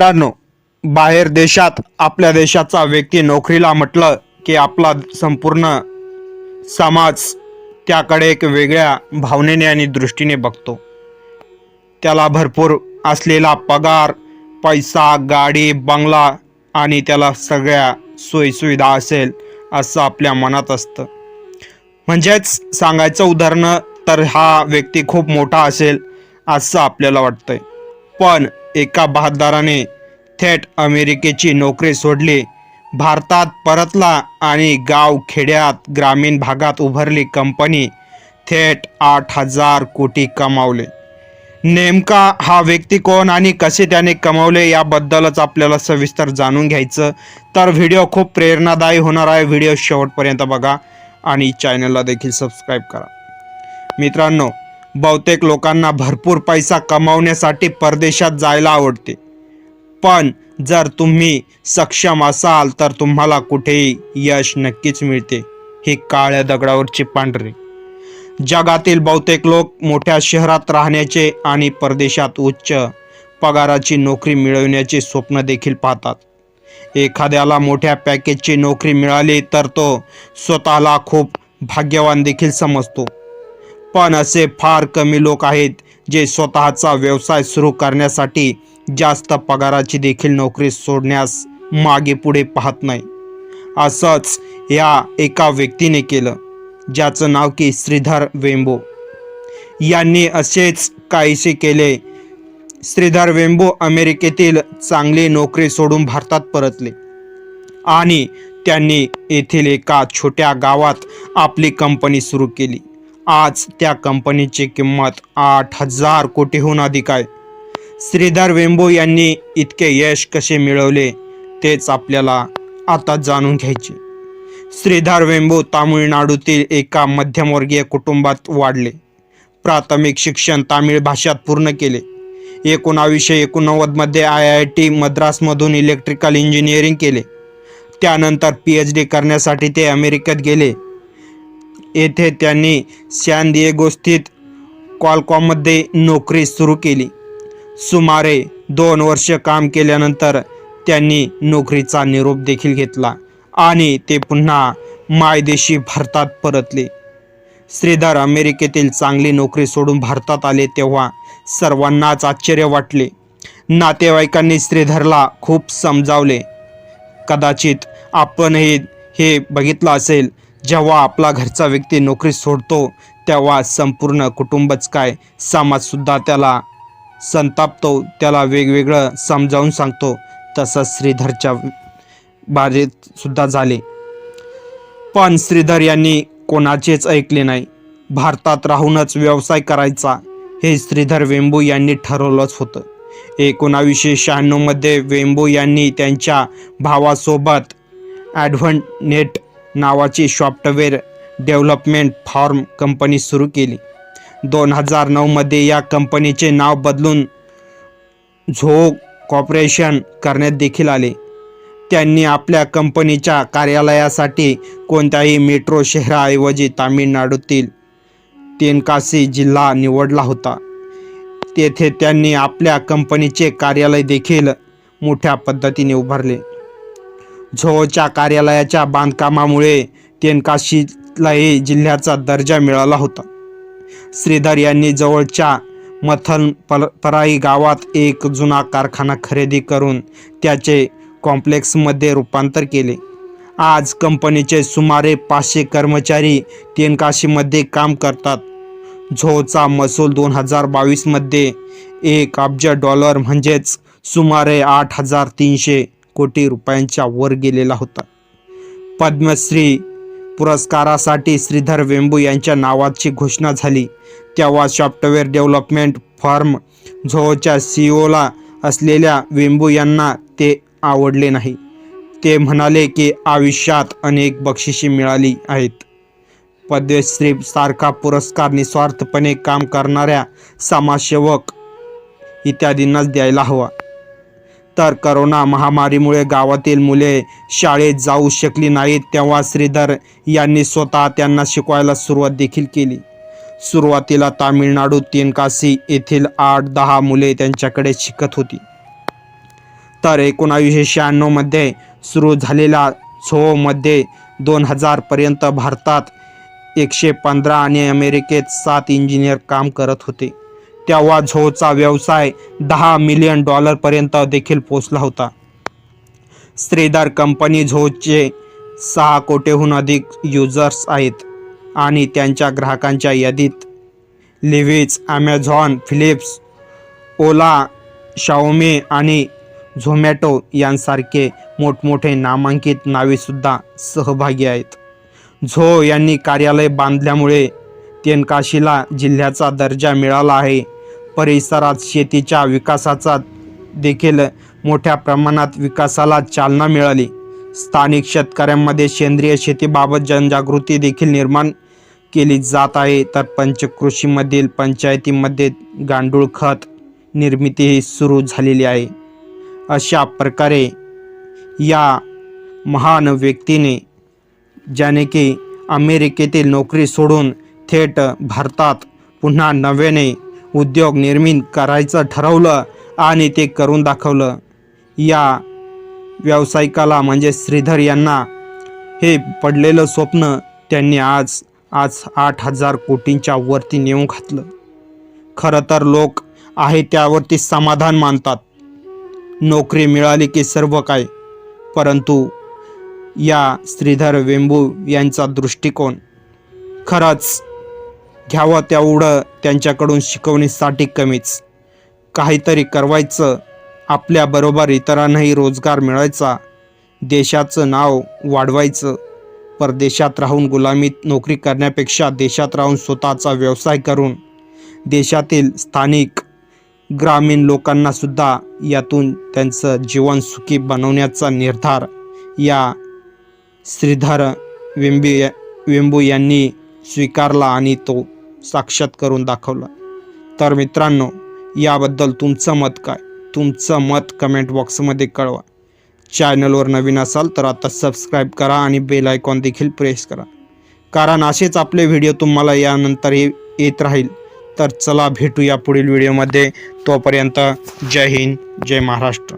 मित्रांनो बाहेर देशात आपल्या देशाचा व्यक्ती नोकरीला म्हटलं की आपला संपूर्ण समाज त्याकडे एक वेगळ्या भावनेने आणि दृष्टीने बघतो. त्याला भरपूर असलेला पगार पैसा गाडी बंगला आणि त्याला सगळ्या सोयीसुविधा असेल असं आपल्या मनात असतं. म्हणजेच सांगायचं उदाहरणं तर हा व्यक्ती खूप मोठा असेल असं आपल्याला वाटतंय. पण एका बहादाराने थेट अमेरिकेची नोकरी सोडली. भारतात परतला आणि गाव खेड्यात ग्रामीण भागात उभारली कंपनी थेट आठ हजार कोटी कमावले. नेमका हा व्यक्ती कोण आणि कसे त्याने कमावले याबद्दलच आपल्याला सविस्तर जाणून घ्यायचं तर व्हिडिओ खूप प्रेरणादायी होणार आहे. व्हिडिओ शेवटपर्यंत बघा आणि चॅनलला देखील सबस्क्राईब करा. मित्रांनो बहुतेक लोकांना भरपूर पैसा कमावण्यासाठी परदेशात जायला आवडते. पण जर तुम्ही सक्षम असाल तर तुम्हाला कुठेही यश नक्कीच मिळते ही काळ्या दगडावरची पांढरी. जगातील बहुतेक लोक मोठ्या शहरात राहण्याचे आणि परदेशात उच्च पगाराची नोकरी मिळवण्याचे स्वप्न देखील पाहतात. एखाद्याला मोठ्या पॅकेजची नोकरी मिळाली तर तो स्वतःला खूप भाग्यवान देखील समजतो. पण असे फार कमी लोक आहेत जे स्वतःचा व्यवसाय सुरू करण्यासाठी जास्त पगाराची देखील नोकरी सोडण्यास मागे पुढे पाहत नाही. असंच या एका व्यक्तीने केलं ज्याचं नाव की श्रीधर वेंबो. यांनी असेच काहीसे केले. श्रीधर वेंबो अमेरिकेतील चांगली नोकरी सोडून भारतात परतले आणि त्यांनी येथील एका छोट्या गावात आपली कंपनी सुरू केली. आज त्या कंपनीची किंमत आठ हजार कोटीहून अधिक आहे. श्रीधर वेंबो यांनी इतके यश कसे मिळवले तेच आपल्याला आता जाणून घ्यायचे. श्रीधर वेंबो तामिळनाडूतील एका मध्यमवर्गीय कुटुंबात वाढले. प्राथमिक शिक्षण तामिळ भाषेत पूर्ण केले. एकोणावीसशे एकोणनव्वदमध्ये आय आय टी मद्रासमधून इलेक्ट्रिकल इंजिनिअरिंग केले. त्यानंतर पी एच डी करण्यासाठी ते अमेरिकेत गेले. येथे त्यांनी सॅन दिएगो स्थित कॉलकॉममध्ये नोकरी सुरू केली. सुमारे दोन वर्ष काम केल्यानंतर त्यांनी नोकरीचा निरोप देखील घेतला आणि ते पुन्हा मायदेशी भारतात परतले. श्रीधर अमेरिकेतील चांगली नोकरी सोडून भारतात आले तेव्हा सर्वांनाच आश्चर्य वाटले. नातेवाईकांनी श्रीधरला खूप समजावले. कदाचित आपणही हे बघितलं असेल जेव्हा आपला घरचा व्यक्ती नोकरी सोडतो तेव्हा संपूर्ण कुटुंबच काय? समाजसुद्धा त्याला संतापतो त्याला वेगवेगळं समजावून सांगतो. तसं श्रीधरच्या बारीत सुद्धा झाले. पण श्रीधर यांनी कोणाचेच ऐकले नाही. भारतात राहूनच व्यवसाय करायचा हे श्रीधर वेंबू यांनी ठरवलंच होतं. एकोणावीसशे शहाण्णवमध्ये वेंबू यांनी त्यांच्या भावासोबत ॲडव्हनेट नावाची सॉफ्टवेअर डेव्हलपमेंट फॉर्म कंपनी सुरू केली. दोन हजार नऊमध्ये या कंपनीचे नाव बदलून झो कॉर्पोरेशन करण्यात देखील आले. त्यांनी आपल्या कंपनीच्या कार्यालयासाठी कोणत्याही मेट्रो शहराऐवजी तामिळनाडूतील तेनकासी जिल्हा निवडला होता. तेथे त्यांनी आपल्या कंपनीचे कार्यालय देखील मोठ्या पद्धतीने उभारले. झोच्या कार्यालयाच्या बांधकामामुळे तेनकाशीलाही जिल्ह्याचा दर्जा मिळाला होता. श्रीधर यांनी जवळच्या मथन पल पराई गावात एक जुना कारखाना खरेदी करून त्याचे कॉम्प्लेक्समध्ये रूपांतर केले. आज कंपनीचे सुमारे पाचशे कर्मचारी तेनकाशीमध्ये काम करतात. झोचा महसूल दोन हजार बावीसमध्ये एक अब्ज डॉलर म्हणजेच सुमारे आठ हजार तीनशे कोटी रुपयांच्या वर गेलेला होता. पद्मश्री पुरस्कारासाठी श्रीधर वेंबू यांच्या नावाची घोषणा झाली. तेव्हा सॉफ्टवेअर डेव्हलपमेंट फर्म झोच्या सीओला असलेल्या वेंबू यांना ते आवडले नाही. ते म्हणाले की आयुष्यात अनेक बक्षिसे मिळाली आहेत. पद्मश्री सारखा पुरस्कार निस्वार्थपणे काम करणाऱ्या समाजसेवक इत्यादींनाच द्यायला हवा. तर करोना महामारीमुळे गावातील मुले शाळेत जाऊ शकली नाहीत तेव्हा श्रीधर यांनी स्वतः त्यांना शिकवायला सुरुवात देखील केली. सुरुवातीला तामिळनाडू तेनकासी येथील आठ दहा मुले त्यांच्याकडे शिकत होती. तर एकोणावीसशे शहाण्णवमध्ये सुरू झालेल्या झोमध्ये दोन हजारपर्यंत भारतात एकशे पंधरा आणि अमेरिकेत सात इंजिनियर काम करत होते. तेव्हा झोचा व्यवसाय दहा मिलियन डॉलरपर्यंत देखील पोचला होता. श्रीधर कंपनी झोचे सहा कोटीहून अधिक युजर्स आहेत आणि त्यांच्या ग्राहकांच्या यादीत Levi's Amazon Philips Ola Xiaomi आणि झोमॅटो यांसारखे मोठमोठे नामांकित नावेसुद्धा सहभागी आहेत. झो यांनी कार्यालय बांधल्यामुळे तेनकाशीला जिल्ह्याचा दर्जा मिळाला आहे. परिसरात शेतीच्या विकासाचा देखील मोठ्या प्रमाणात विकासाला चालना मिळाली. स्थानिक शेतकऱ्यांमध्ये सेंद्रिय शेतीबाबत जनजागृती देखील निर्माण केली जात आहे. तर पंचकृषीमधील पंचायतीमध्ये गांडूळ खत निर्मितीही सुरू झालेली आहे. अशा प्रकारे या महान व्यक्तीने ज्याने की अमेरिकेतील नोकरी सोडून थेट भारतात पुन्हा नव्याने उद्योग निर्मित करायचं ठरवलं आणि ते करून दाखवलं. या व्यावसायिकाला म्हणजे श्रीधर यांना हे पडलेलं स्वप्न त्यांनी आज आज आठ हजार कोटींच्या वरती नेऊन घातलं. खरं तर लोक आहे त्यावरती समाधान मानतात. नोकरी मिळाली की सर्व काय? परंतु या श्रीधर वेंबू यांचा दृष्टिकोन खरंच घ्यावं तेवढं त्यांच्याकडून शिकवणीसाठी कमीच. काहीतरी करवायचं आपल्याबरोबर इतरांनाही रोजगार मिळायचा देशाचं नाव वाढवायचं परदेशात राहून गुलामीत नोकरी करण्यापेक्षा देशात राहून स्वतःचा व्यवसाय करून देशातील स्थानिक ग्रामीण लोकांनासुद्धा यातून त्यांचं जीवन सुखी बनवण्याचा निर्धार या श्रीधर वेंबी वेंबू यांनी स्वीकारला आणि तो साक्षात करून दाखवला. तर मित्रांनो याबद्दल तुमचं मत काय? तुमचं मत कमेंट बॉक्समध्ये कळवा. चॅनलवर नवीन असाल तर आता सबस्क्राईब करा आणि बेल आयकॉन देखील प्रेस करा. कारण असेच आपले व्हिडिओ तुम्हाला यानंतरही येत राहील. तर चला भेटूया पुढील व्हिडिओमध्ये तोपर्यंत जय हिंद जय महाराष्ट्र.